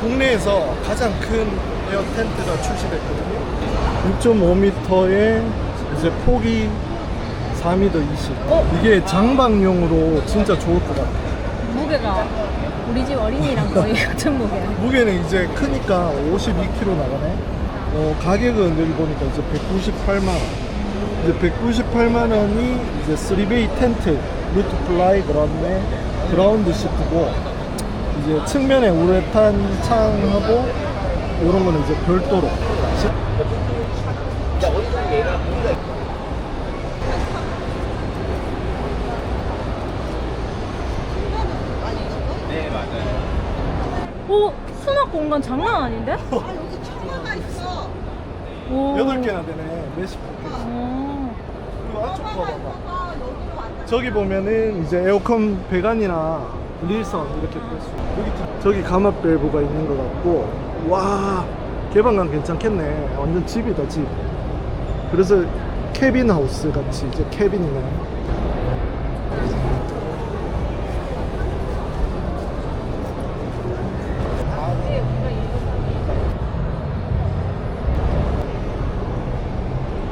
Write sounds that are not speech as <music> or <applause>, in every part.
국내에서 가장 큰 에어 텐트가 출시됐거든요. 6.5m에 이제 폭이 4m 20. 어? 이게 장박용으로 진짜 좋을 것 같아. 무게가 우리 집 어린이랑 거의 <laughs> 같은 무게야. 무게는 이제 크니까 52kg 나가네. 어, 가격은 여기 보니까 이제 198만 원. 이제 198만 원이 이제 3베이 텐트, 루트 플라이 그다음에 그라운드 시트고 이제 측면에 우레탄 창하고 이런 거는 이제 별도로. 시- 오 수납 공간 장난 아닌데? 아 여기 청아가 있어. 오. 8개나 되네. 몇십 개. 오. 그리고 안쪽 봐봐. 아 여기로 왔다. 저기 보면은 이제 에어컨 배관이나 릴선 이렇게 뺄수 있고 여기 다- 저기 밸브가 있는 것 같고 와 개방감 괜찮겠네. 완전 집이다 집. 그래서 캐빈 하우스 같이 이제 캐빈이네.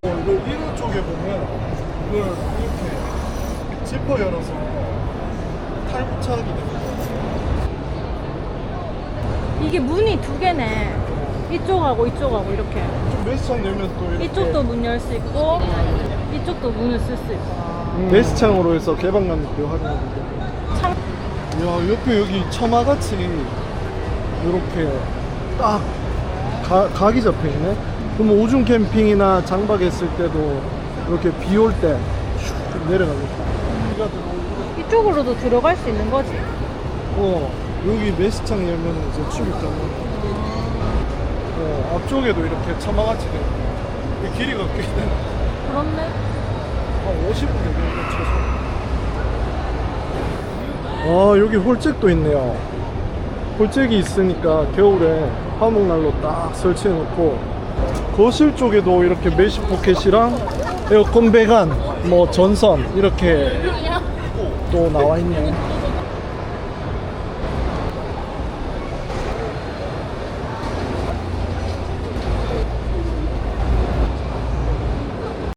어, 이거 1호 쪽에 보면 이걸 이렇게 지퍼 열어서 탈부착이 됩니다. 이게 문이 두 개네. 이쪽하고 이쪽하고 이렇게. 메스창 열면 또 이렇게 이쪽도 문 열 수 있고 이쪽도 문을 쓸 수 있구나. 메스창으로 해서 개방감 있게 활용하고 있고 창. 야 옆에 여기 처마같이 이렇게 딱 가, 각이 잡혀있네 그럼 오중 캠핑이나 장박 했을 때도 이렇게 비 올 때 내려가겠다 비가 들어오고 이쪽으로도 들어갈 수 있는 거지. 어, 여기 메스창 열면 이제 출입장. 어, 앞쪽에도 이렇게 처마같이 돼. 이 길이가 꽤 되네. 그렇네. 한 50분 되겠네, 최소. 아, 여기 홀잭도 있네요. 홀잭이 있으니까 겨울에 화목난로 딱 설치해 놓고 거실 쪽에도 이렇게 메시 포켓이랑 에어컨 배관, 뭐 전선 이렇게 또 나와 있네.